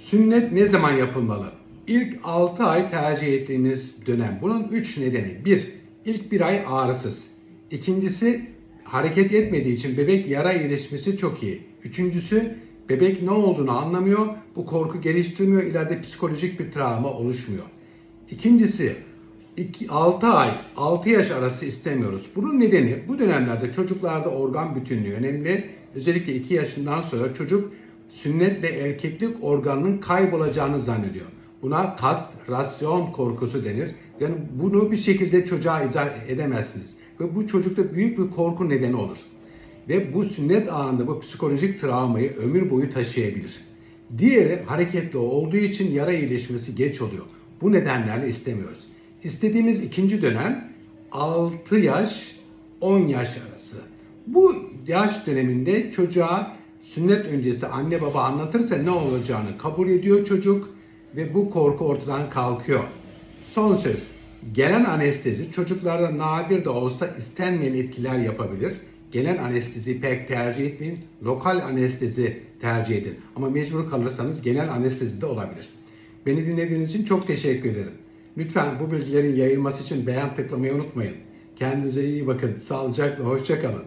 Sünnet ne zaman yapılmalı? İlk 6 ay tercih ettiğimiz dönem. Bunun 3 nedeni. 1. İlk bir ay ağrısız. İkincisi hareket etmediği için bebek yara iyileşmesi çok iyi. Üçüncüsü bebek ne olduğunu anlamıyor. Bu korku geliştirmiyor. İleride psikolojik bir travma oluşmuyor. İkincisi 6 ay 6 yaş arası istemiyoruz. Bunun nedeni bu dönemlerde çocuklarda organ bütünlüğü önemli. Özellikle 2 yaşından sonra çocuk sünnet ve erkeklik organının kaybolacağını zannediyor. Buna kastrasyon korkusu denir. Yani bunu bir şekilde çocuğa izah edemezsiniz. Ve bu çocukta büyük bir korku nedeni olur. Ve bu sünnet anında bu psikolojik travmayı ömür boyu taşıyabilir. Diğeri hareketli olduğu için yara iyileşmesi geç oluyor. Bu nedenlerle istemiyoruz. İstediğimiz ikinci dönem 6 yaş 10 yaş arası. Bu yaş döneminde çocuğa sünnet öncesi anne baba anlatırsa ne olacağını kabul ediyor çocuk ve bu korku ortadan kalkıyor. Son söz. Gelen anestezi çocuklarda nadir de olsa istenmeyen etkiler yapabilir. Gelen anestezi pek tercih etmeyin. Lokal anestezi tercih edin. Ama mecbur kalırsanız genel anestezi de olabilir. Beni dinlediğiniz için çok teşekkür ederim. Lütfen bu bilgilerin yayılması için beğen tıklamayı unutmayın. Kendinize iyi bakın. Sağlıcakla hoşçakalın.